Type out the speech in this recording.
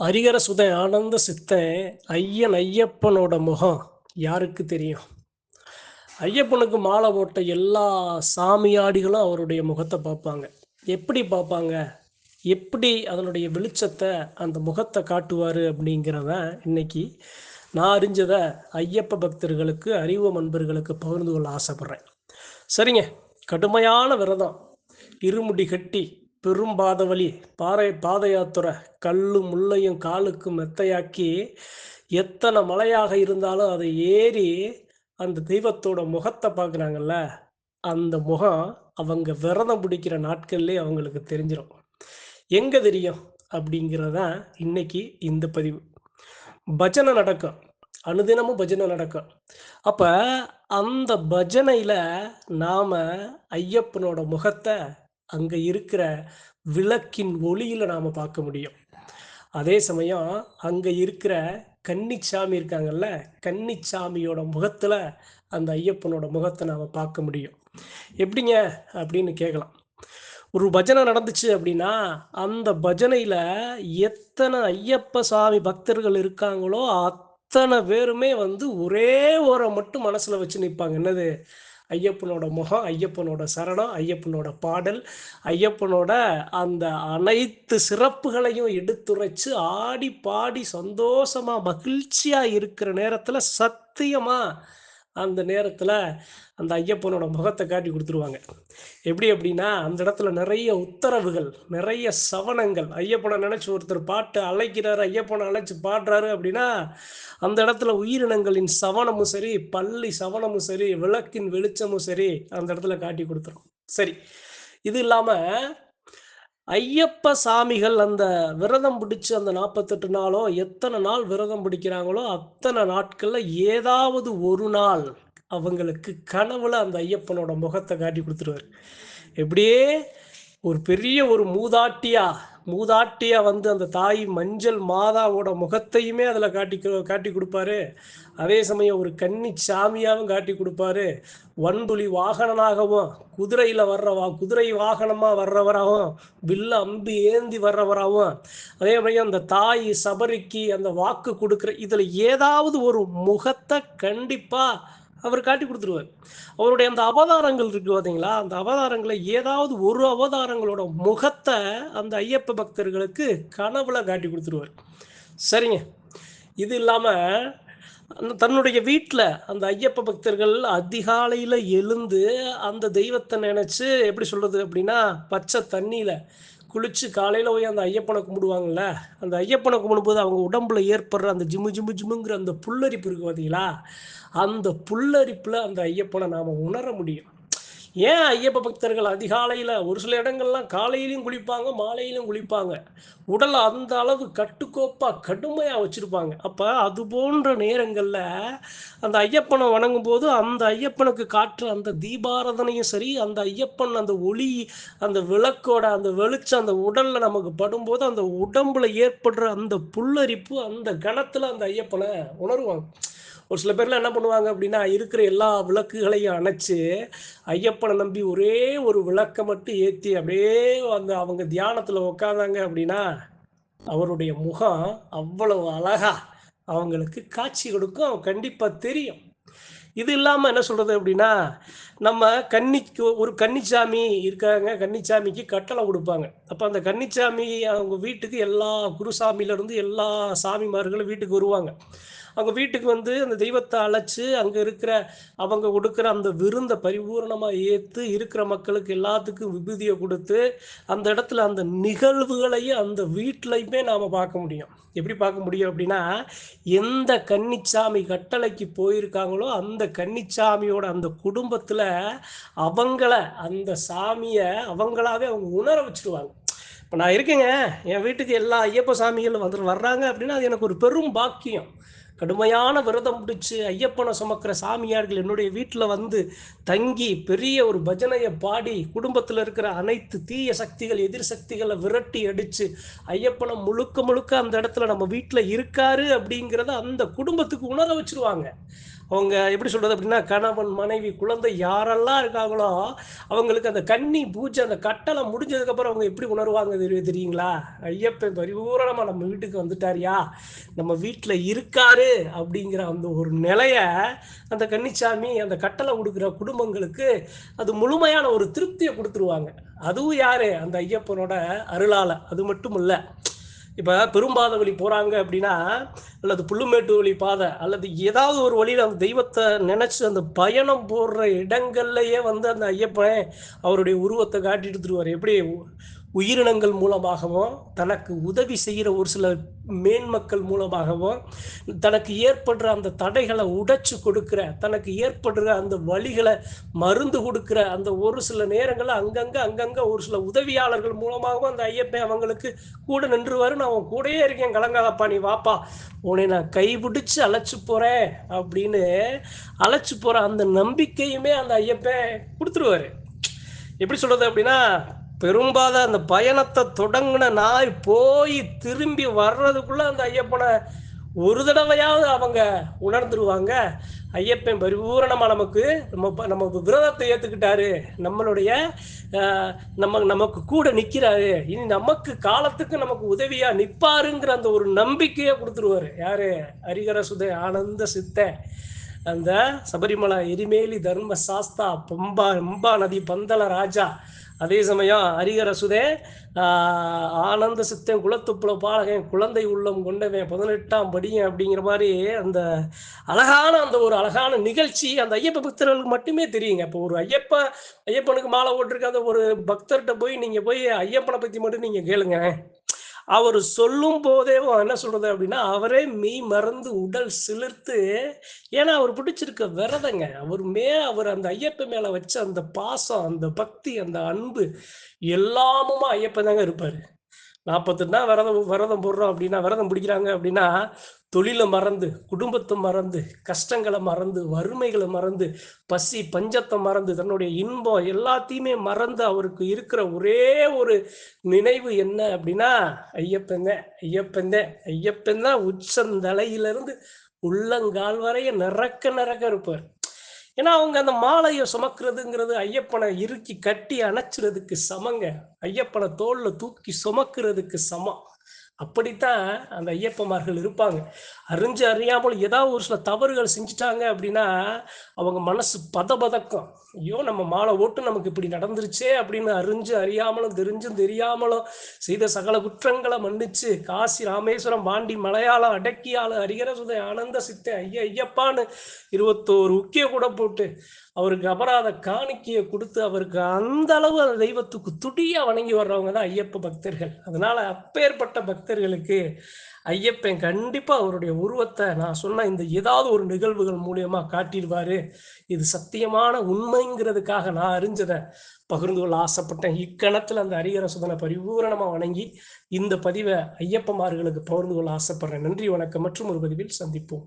அரிகர சுதை ஆனந்த சித்தன் ஐயன் ஐயப்பனோட முகம் யாருக்கு தெரியும்? ஐயப்பனுக்கு மாலை போட்ட எல்லா சாமியாடிகளும் அவருடைய முகத்தை பார்ப்பாங்க. எப்படி பார்ப்பாங்க? எப்படி அதனுடைய வெளிச்சத்தை அந்த முகத்தை காட்டுவார் அப்படிங்கிறத இன்னைக்கு நான் அறிஞ்சதை ஐயப்ப பக்தர்களுக்கு அறிவு நண்பர்களுக்கு பகிர்ந்து கொள்ள ஆசைப்பட்றேன். சரிங்க கடுமையான விரதம். இருமுடி கட்டி பெரும் பாதவழி பாறை பாத யாத்திரை கல்லு முள்ளையும் காலுக்கு மெத்தையாக்கி எத்தனை மலையாக இருந்தாலும் அதை ஏறி அந்த தெய்வத்தோட முகத்தை பார்க்குறாங்கல்ல அந்த முகம் அவங்க விரதம் பிடிக்கிற நாட்கள்லேயே அவங்களுக்கு தெரிஞ்சிடும் எங்கே தெரியும் அப்படிங்கிறதான் இன்னைக்கு இந்த பதிவு. பஜனை நடக்கும். அனுதினமும் பஜனை நடக்கும். அப்போ அந்த பஜனையில் நாம் ஐயப்பனோட முகத்தை அங்கே இருக்கிற விளக்கின் ஒளியில் நாம் பார்க்க முடியும். அதே சமயம் அங்கே இருக்கிற கன்னிச்சாமி இருக்காங்கல்ல கன்னிச்சாமியோட முகத்தில் அந்த ஐயப்பனோட முகத்தை நாம் பார்க்க முடியும். எப்படிங்க? அப்படின்னு கேட்கலாம் ஒரு பஜனை நடந்துச்சு அப்படின்னா அந்த பஜனையில் எத்தனை ஐயப்ப சாமி பக்தர்கள் இருக்காங்களோ அத்தனை பேருமே வந்து ஒரே ஓரை மட்டும் மனசில் வச்சு நிற்பாங்க என்னது? ஐயப்பனோட முகம் ஐயப்பனோட சரணம் ஐயப்பனோட பாடல் ஐயப்பனோட அந்த அனைத்து சிறப்புகளையும் எடுத்துரைச்சு ஆடி பாடி சந்தோஷமா மகிழ்ச்சியா இருக்கிற நேரத்துல சத்தியமா அந்த நேரத்தில் அந்த ஐயப்பனோட முகத்தை காட்டி கொடுத்துருவாங்க. எப்படி அப்படின்னா அந்த இடத்துல நிறைய உத்தரவுகள் நிறைய சவனங்கள். ஐயப்பனை நினச்சி ஒருத்தர் பாட்டு அழைக்கிறாரு ஐயப்பனை அழைச்சி பாடுறாரு அப்படின்னா அந்த இடத்துல உயிரினங்களின் சவனமும் சரி பள்ளி சவனமும் சரி விளக்கின் வெளிச்சமும் சரி அந்த இடத்துல காட்டி கொடுத்துரும். சரி. இது இல்லாமல் ஐயப்ப சாமிகள் அந்த விரதம் பிடிச்சு அந்த நாற்பத்தெட்டு நாளோ எத்தனை நாள் விரதம் பிடிக்கிறாங்களோ அத்தனை நாட்களில் ஏதாவது ஒரு நாள் அவங்களுக்கு கனவுல அந்த ஐயப்பனோட முகத்தை காட்டி கொடுத்துருவார். எப்படியே ஒரு பெரிய ஒரு மூதாட்டியா மூதாட்டியா வந்து அந்த தாய் மஞ்சள் மாதாவோட முகத்தையுமே அதில் காட்டி காட்டி கொடுப்பாரு. அதே சமயம் ஒரு கன்னி சாமியாகவும் காட்டி கொடுப்பாரு. வன்புலி வாகனனாகவும் குதிரையில் வர்றவா குதிரை வாகனமாக வர்றவராகவும் வில்ல அம்பு ஏந்தி வர்றவராகவும் அதே மாதிரி அந்த தாய் சபரிக்கு அந்த வாக்கு கொடுக்குற இதில் ஏதாவது ஒரு முகத்தை கண்டிப்பாக அவர் காட்டி கொடுத்துருவார். அவருடைய அந்த அவதாரங்கள் இருக்கு பார்த்தீங்களா அந்த அவதாரங்களை ஏதாவது ஒரு அவதாரங்களோட முகத்தை அந்த ஐயப்ப பக்தர்களுக்கு கனவுல காட்டி கொடுத்துருவார். சரிங்க. இது இல்லாமல் அந்த தன்னுடைய வீட்டில் அந்த ஐயப்ப பக்தர்கள் அதிகாலையில் எழுந்து அந்த தெய்வத்தை நினச்சி எப்படி சொல்கிறது அப்படின்னா பச்சை தண்ணியில் குளித்து காலையில் போய் அந்த ஐயப்பனை கும்பிடுவாங்கள்ல அந்த ஐயப்பனை கும்பிடும்போது அவங்க உடம்புல ஏற்படுற அந்த ஜிம்மு ஜிம்மு ஜிம்முங்கிற அந்த புல்லரிப்பு இருக்குது பார்த்தீங்களா அந்த புல்லரிப்பில் அந்த ஐயப்பனை நாம் உணர முடியும். ஏன் ஐயப்ப பக்தர்கள் அதிகாலையில் ஒரு சில இடங்கள்லாம் காலையிலையும் குளிப்பாங்க மாலையிலையும் குளிப்பாங்க. உடலை அந்த அளவு கட்டுக்கோப்பாக கடுமையாக வச்சுருப்பாங்க. அப்போ அது போன்ற நேரங்களில் அந்த ஐயப்பனை வணங்கும் போது அந்த ஐயப்பனுக்கு காற்று அந்த தீபாரதனையும் சரி அந்த ஐயப்பன் அந்த ஒளி அந்த விளக்கோட அந்த வெளிச்சம் அந்த உடலில் நமக்கு படும்போது அந்த உடம்புல ஏற்படுற அந்த புல்லரிப்பு அந்த கணத்தில் அந்த ஐயப்பனை உணருவாங்க. ஒரு சில பேர்லாம் என்ன பண்ணுவாங்க அப்படின்னா இருக்கிற எல்லா விளக்குகளையும் அணைச்சு ஐயப்பனை நம்பி ஒரே ஒரு விளக்கை மட்டும் ஏற்றி அப்படியே அந்த அவங்க தியானத்தில் உட்காந்தாங்க அப்படின்னா அவருடைய முகம் அவ்வளவு அழகா அவங்களுக்கு காட்சி கொடுக்கும். கண்டிப்பாக தெரியும். இது இல்லாமல் என்ன சொல்கிறது அப்படின்னா நம்ம கன்னிக்கு ஒரு கன்னிச்சாமி இருக்காங்க. கன்னிச்சாமிக்கு கட்டளை கொடுப்பாங்க. அப்போ அந்த கன்னிச்சாமி அவங்க வீட்டுக்கு எல்லா குருசாமியிலேருந்து எல்லா சாமிமார்களும் வீட்டுக்கு வருவாங்க. அவங்க வீட்டுக்கு வந்து அந்த தெய்வத்தை அழைச்சி அங்கே இருக்கிற அவங்க கொடுக்குற அந்த விருந்தை பரிபூர்ணமாக ஏற்று இருக்கிற மக்களுக்கு எல்லாத்துக்கும் விபூதியை கொடுத்து அந்த இடத்துல அந்த நிகழ்வுகளையும் அந்த வீட்டிலையுமே நாம் பார்க்க முடியும். எப்படி பார்க்க முடியும் அப்படின்னா எந்த கன்னிச்சாமி கட்டளைக்கு போயிருக்காங்களோ அந்த கன்னிச்சாமியோட அந்த குடும்பத்தில் அவங்கள அந்த சாமியை அவங்களாவே அவங்க உணர வச்சுருவாங்க. இப்போ நான் இருக்கேங்க என் வீட்டுக்கு எல்லா ஐயப்ப சாமிகளும் வந்து வர்றாங்க அப்படின்னா அது எனக்கு ஒரு பெரும் பாக்கியம். கடுமையான விரதம் பிடிச்சி ஐயப்பனை சுமக்கிற சாமியார்கள் என்னுடைய வீட்டில் வந்து தங்கி பெரிய ஒரு பஜனையை பாடி குடும்பத்தில் இருக்கிற அனைத்து தீய சக்திகள் எதிர் சக்திகளை விரட்டி அடித்து ஐயப்பனை முழுக்க முழுக்க அந்த இடத்துல நம்ம வீட்டில் இருக்காரு அப்படிங்கிறத அந்த குடும்பத்துக்கு உணர வச்சுருவாங்க. அவங்க எப்படி சொல்றது அப்படின்னா கணவன் மனைவி குழந்தை யாரெல்லாம் இருக்காங்களோ அவங்களுக்கு அந்த கன்னி பூஜை அந்த கட்டளை முடிஞ்சதுக்கப்புறம் அவங்க எப்படி உணர்வாங்க தெரியும் தெரியுங்களா? ஐயப்பன் பரிபூரணமாக நம்ம வீட்டுக்கு வந்துட்டாரியா? நம்ம வீட்டில் இருக்காரு அப்படிங்கிற அந்த ஒரு நிலைய அந்த கன்னிச்சாமி அந்த கட்டளை கொடுக்குற குடும்பங்களுக்கு அது முழுமையான ஒரு திருப்தியை கொடுத்துருவாங்க. அதுவும் யாரு? அந்த ஐயப்பனோட அருளால. அது மட்டும் இல்லை. இப்போ பெரும்பாத வழி போகிறாங்க அப்படின்னா அல்லது புல்லுமேட்டு வழி பாதை அல்லது ஏதாவது ஒரு வழியில் அந்த தெய்வத்தை நினச்சி அந்த பயணம் போடுற இடங்கள்லையே வந்து அந்த ஐயப்பன் அவருடைய உருவத்தை காட்டி எடுத்துருவார் எப்படி உயிரினங்கள் மூலமாகவும் தனக்கு உதவி செய்கிற ஒரு சில மேன்மக்கள் மூலமாகவும் தனக்கு ஏற்படுற அந்த தடைகளை உடைச்சு கொடுக்கிற தனக்கு ஏற்படுற அந்த வழிகளை மருந்து கொடுக்கிற அந்த ஒரு சில நேரங்களில் அங்கங்கே அங்கங்கே ஒரு சில உதவியாளர்கள் மூலமாகவும் அந்த ஐயப்பன் அவங்களுக்கு கூட நின்றுவாரு. நான் உன் கூடயே இருக்கேன் கலங்காதப்பா நீ வாப்பா. உன்னை நான் கைபிடிச்சு அழைச்சி போகிறேன் அப்படின்னு அழைச்சி போகிற அந்த நம்பிக்கையுமே அந்த ஐயப்பன் கொடுத்துருவாரு. எப்படி சொல்கிறது அப்படின்னா பெரும்பாத அந்த பயணத்தை தொடங்கின நாய் போய் திரும்பி வர்றதுக்குள்ள அந்த ஐயப்பனை ஒரு தடவையாவது அவங்க உணர்ந்துருவாங்க. ஐயப்பன் பரிபூரணமாக நமக்கு நம்ம நம்ம விரதத்தை ஏற்றுக்கிட்டாரு நம்மளுடைய நம்ம நமக்கு கூட நிற்கிறாரு இனி நமக்கு காலத்துக்கு நமக்கு உதவியா நிற்பாருங்கிற அந்த ஒரு நம்பிக்கையை கொடுத்துருவாரு. யாரு? ஹரிகர சுத ஆனந்த சித்த. அந்த சபரிமலை எரிமேலி தர்ம சாஸ்தா பம்பா பம்பா நதி பந்தல ராஜா. அதே சமயம் ஹரிகர சுதே ஆனந்த சித்தன் குலத்துப்புல பாலகன் குழந்தை உள்ளம் கொண்டவன் பதினெட்டாம் படியன் அப்படிங்கிற மாதிரி அந்த அழகான அந்த ஒரு அழகான நிகழ்ச்சி அந்த ஐயப்ப பக்தர்களுக்கு மட்டுமே தெரியுங்க. இப்போ ஒரு ஐயப்ப ஐயப்பனுக்கு மாலை ஓட்டிருக்காத ஒரு பக்தர்கிட்ட போய் நீங்கள் போய் ஐயப்பனை பற்றி மட்டும் நீங்கள் கேளுங்க. அவர் சொல்லும் போதே என்ன சொல்றது அப்படின்னா அவரே மெய் மறந்து உடல் சிலிர்த்து ஏன்னா அவர் பிடிச்சிருக்க விரதங்க. அவர் மே அவர் அந்த ஐயப்பன் மேல வச்ச அந்த பாசம் அந்த பக்தி அந்த அன்பு எல்லாமுமா ஐயப்பன் தாங்க இருப்பாரு. நாற்பத்தெட்டு நாள் விரதம் விரதம் போடுறோம் அப்படின்னா விரதம் பிடிக்கிறாங்க அப்படின்னா தொழிலை மறந்து குடும்பத்தை மறந்து கஷ்டங்களை மறந்து வறுமைகளை மறந்து பசி பஞ்சத்தை மறந்து தன்னுடைய இன்பம் எல்லாத்தையுமே மறந்து அவருக்கு இருக்கிற ஒரே ஒரு நினைவு என்ன அப்படின்னா ஐயப்பன் தான் ஐயப்பன் தான். ஐயப்பன் தான் உச்சந்தலையிலிருந்து உள்ளங்கால் வரைய நிறக்க நிறக்க இருப்பார். ஏன்னா அவங்க அந்த மாலையை சுமக்கிறதுங்கிறது ஐயப்பனை இறுக்கி கட்டி அணைச்சிறதுக்கு சமங்க. ஐயப்பனை தோல்ல தூக்கி சுமக்கிறதுக்கு சமம். அப்படித்தான் அந்த ஐயப்பமார்கள் இருப்பாங்க. அறிஞ்சு அறியாமல் ஏதாவது ஒரு சில தவறுகள் செஞ்சுட்டாங்க அப்படின்னா அவங்க மனசு பதபதக்கும். ஐயோ நம்ம மாலை ஓட்டு நமக்கு இப்படி நடந்துருச்சே அப்படின்னு அறிஞ்சு அறியாமலும் தெரிஞ்சும் தெரியாமலும் செய்த சகல குற்றங்களை மன்னிச்சு காசி ராமேஸ்வரம் பாண்டி மலையாளம் அடக்கியாள ஹரிகரசுதை ஆனந்த சித்த ஐயா ஐயப்பான்னு இருபத்தோரு உக்கிய கூட போட்டு அவருக்கு அபராத காணிக்கையை கொடுத்து அவருக்கு அந்த அளவு அந்த தெய்வத்துக்கு துடியா வணங்கி வர்றவங்க தான் ஐயப்ப பக்தர்கள். அதனால அப்பேற்பட்ட பக்தர்களுக்கு ஐயப்பன் கண்டிப்பாக அவருடைய உருவத்தை நான் சொன்ன இந்த ஏதாவது ஒரு நிகழ்வுகள் மூலியமாக காட்டிடுவார். இது சத்தியமான உண்மைங்கிறதுக்காக நான் அறிஞ்சதை பகிர்ந்து கொள்ள ஆசைப்பட்டேன். இக்கணத்தில் அந்த ஹரிகர சுதனை பரிபூரணமாக வணங்கி இந்த பதிவை ஐயப்பமார்களுக்கு பகிர்ந்து கொள்ள ஆசைப்படுறேன். நன்றி வணக்கம். மற்றும் ஒரு பதிவில் சந்திப்போம்.